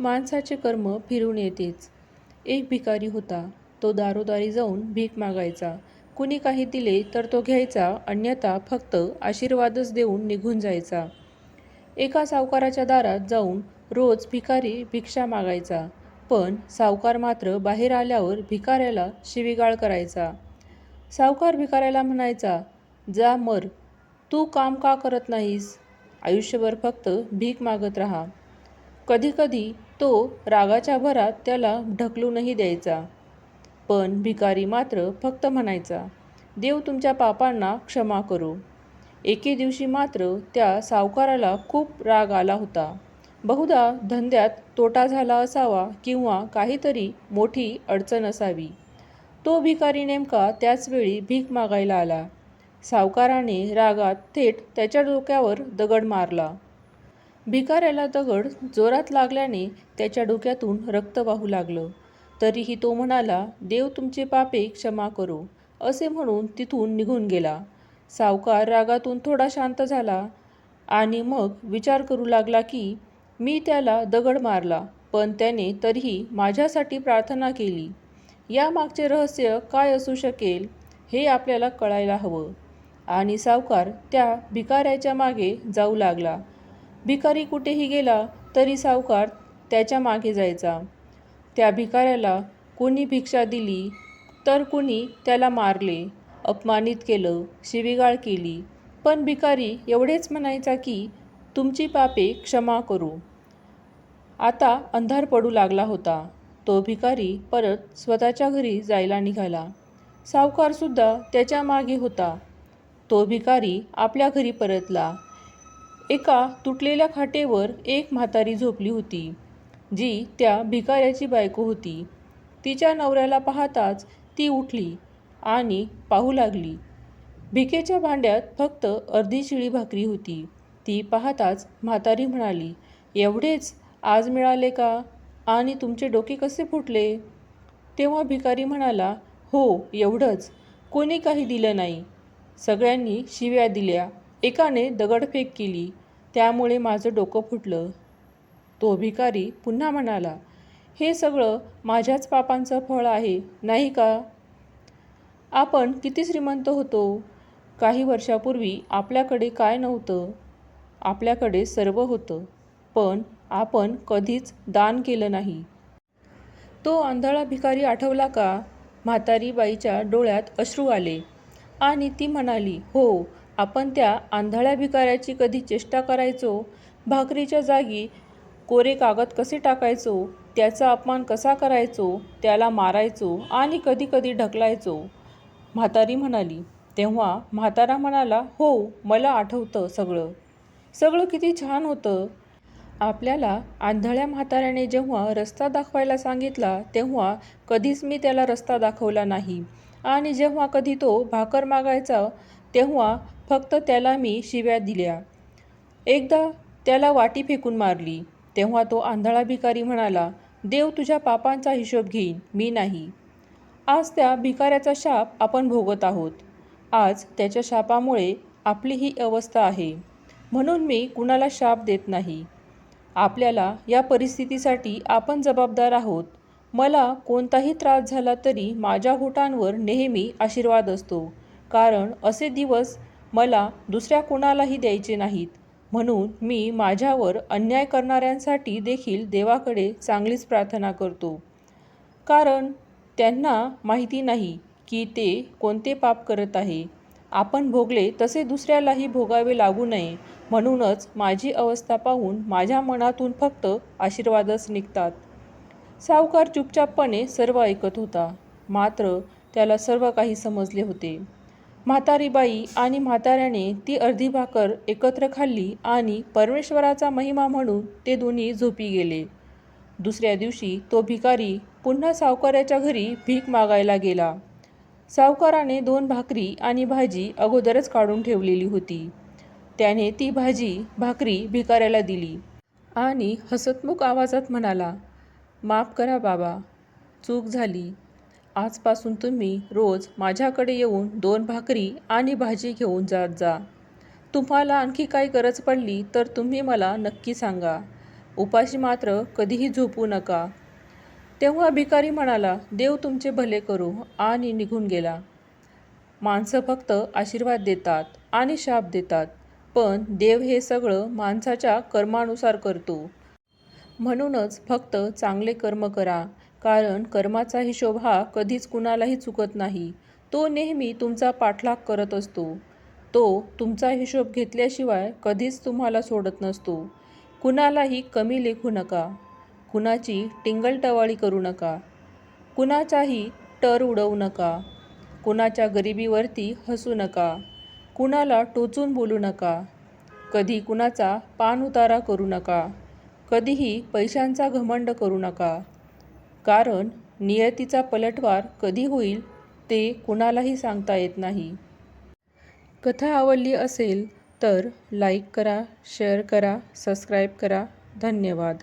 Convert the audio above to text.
माणसाचे कर्म फिरून येतेच. एक भिकारी होता. तो दारोदारी जाऊन भीक मागायचा. कुणी काही दिले तर तो घ्यायचा अन्यथा फक्त आशीर्वादच देऊन निघून जायचा. एका सावकाराच्या दारात जाऊन रोज भिकारी भिक्षा मागायचा. पण सावकार मात्र बाहेर आल्यावर भिकाऱ्याला शिवीगाळ करायचा. सावकार भिकाऱ्याला म्हणायचा जा मर. तू काम का करत नाहीस? आयुष्यभर फक्त भीक मागत राहा. कधीकधी तो रागाच्या भरात त्याला ढकलूनही द्यायचा. पण भिकारी मात्र फक्त म्हणायचा देव तुमच्या पापांना क्षमा करो. एके दिवशी मात्र त्या सावकाराला खूप राग आला होता. बहुधा धंद्यात तोटा झाला असावा किंवा काहीतरी मोठी अडचण असावी. तो भिकारी नेमका त्याचवेळी भीक मागायला आला. सावकाराने रागात थेट त्याच्या डोक्यावर दगड मारला. भिकाऱ्याला दगड जोरात लागल्याने त्याच्या डोक्यातून रक्त वाहू लागलं. तरीही तो म्हणाला देव तुमचे पापे क्षमा करो असे म्हणून तिथून निघून गेला. सावकार रागातून थोडा शांत झाला आणि मग विचार करू लागला की मी त्याला दगड मारला पण त्याने तरीही माझ्यासाठी प्रार्थना केली. यामागचे रहस्य काय असू शकेल हे आपल्याला कळायला हवं. आणि सावकार त्या भिकाऱ्याच्या मागे जाऊ लागला. भिकारी कुठेही गेला तरी सावकार त्याच्यामागे जायचा. त्या भिकाऱ्याला कोणी भिक्षा दिली तर कुणी त्याला मारले. अपमानित केलं शिवीगाळ केली. पण भिकारी एवढेच म्हणायचा की तुमची पापे क्षमा करू. आता अंधार पडू लागला होता. तो भिकारी परत स्वतःच्या घरी जायला निघाला. सावकारसुद्धा त्याच्यामागे होता. तो भिकारी आपल्या घरी परतला. एका तुटलेल्या खाटेवर एक म्हातारी झोपली होती जी त्या भिकाऱ्याची बायको होती. तिच्या नवऱ्याला पाहताच ती उठली आणि पाहू लागली. भिकेच्या भांड्यात फक्त अर्धी शिळी भाकरी होती. ती पाहताच म्हातारी म्हणाली एवढेच? आज मिळाले का? आणि तुमचे डोके कसे फुटले? तेव्हा भिकारी म्हणाला हो एवढंच. कोणी काही दिलं नाही. सगळ्यांनी शिव्या दिल्या. एकाने दगडफेक केली त्यामुळे माझं डोकं फुटलं. तो भिकारी पुन्हा म्हणाला हे सगळं माझ्याच पापांचं फळ आहे नाही का? आपण किती श्रीमंत होतो. काही वर्षापूर्वी आपल्याकडे काय नव्हतं? आपल्याकडे सर्व होतं. पण आपण कधीच दान केलं नाही. तो आंधळा भिकारी आठवला का? म्हातारी बाईच्या डोळ्यात अश्रू आले आणि ती म्हणाली हो आपण त्या आंधळ्या भिकाऱ्याची कधी चेष्टा करायचो? भाकरीच्या जागी कोरे कागद कसे टाकायचो? त्याचा अपमान कसा करायचो? त्याला मारायचो आणि कधीकधी ढकलायचो? म्हातारी म्हणाली तेव्हा म्हातारा म्हणाला हो मला आठवतं सगळं. सगळं किती छान होतं. आपल्याला आंधळ्या म्हाताऱ्याने जेव्हा रस्ता दाखवायला सांगितला तेव्हा कधीच मी त्याला रस्ता दाखवला नाही. आणि जेव्हा कधी तो भाकर मागायचा तेव्हा फक्त त्याला मी शिव्या दिल्या. एकदा त्याला वाटी फेकून मारली. तेव्हा तो आंधळा भिकारी म्हणाला देव तुझ्या पापांचा हिशोब घेईन मी नाही. आज त्या भिकाऱ्याचा शाप आपण भोगत आहोत. आज त्याच्या शापामुळे आपली ही अवस्था आहे. म्हणून मी कुणाला शाप देत नाही. आपल्याला या परिस्थितीसाठी आपण जबाबदार आहोत. मला कोणताही त्रास झाला तरी माझ्या होटांवर नेहमी आशीर्वाद असतो. कारण असे दिवस मला दुसऱ्या कोणालाही द्यायचे नाहीत. म्हणून मी माझ्यावर अन्याय करणाऱ्यांसाठी देखील देवाकडे चांगलीच प्रार्थना करतो. कारण त्यांना माहिती नाही की ते कोणते पाप करत आहे. आपण भोगले तसे दुसऱ्यालाही भोगावे लागू नये. म्हणूनच माझी अवस्था पाहून माझ्या मनातून फक्त आशीर्वादच निघतात. सावकार चुपचापपणे सर्व ऐकत होता. मात्र त्याला सर्व काही समजले होते. म्हातारी बाई आणि म्हाताऱ्याने ती अर्धी भाकर एकत्र खाल्ली आणि परमेश्वराचा महिमा म्हणून ते दोन्ही झोपी गेले. दुसऱ्या दिवशी तो भिकारी पुन्हा सावकाराच्या घरी भीक मागायला गेला. सावकाराने दोन भाकरी आणि भाजी अगोदरच काढून ठेवलेली होती. त्याने ती भाजी भाकरी भिकाऱ्याला दिली आणि हसतमुख आवाजात म्हणाला माफ करा बाबा चूक झाली. आजपासून तुम्ही रोज माझ्याकडे येऊन दोन भाकरी आणि भाजी घेऊन जात जा. तुम्हाला आणखी काही गरज पडली तर तुम्ही मला नक्की सांगा. उपाशी मात्र कधीही झोपू नका. तेव्हा भिकारी म्हणाला देव तुमचे भले करू आणि निघून गेला. माणसं फक्त आशीर्वाद देतात आणि शाप देतात पण देव हे सगळं माणसाच्या कर्मानुसार करतो. म्हणूनच फक्त चांगले कर्म करा. कारण कर्माचा हिशोब हा कधीच कुणालाही चुकत नाही. तो नेहमी तुमचा पाठलाग करत असतो. तो तुमचा हिशोब घेतल्याशिवाय कधीच तुम्हाला सोडत नसतो. कुणालाही कमी लेखू नका. कुणाची टिंगलटवाळी करू नका. कुणाचाही टर उडवू नका. कुणाच्या गरिबीवरती हसू नका. कुणाला टोचून बोलू नका. कधी कुणाचा पान उतारा करू नका. कधीही पैशांचा घमंड करू नका. कारण नियतीचा पलटवार कधी होईल ते कुणालाही सांगता येत नाही. कथा आवडली असेल तर लाईक करा शेअर करा सबस्क्राईब करा. धन्यवाद.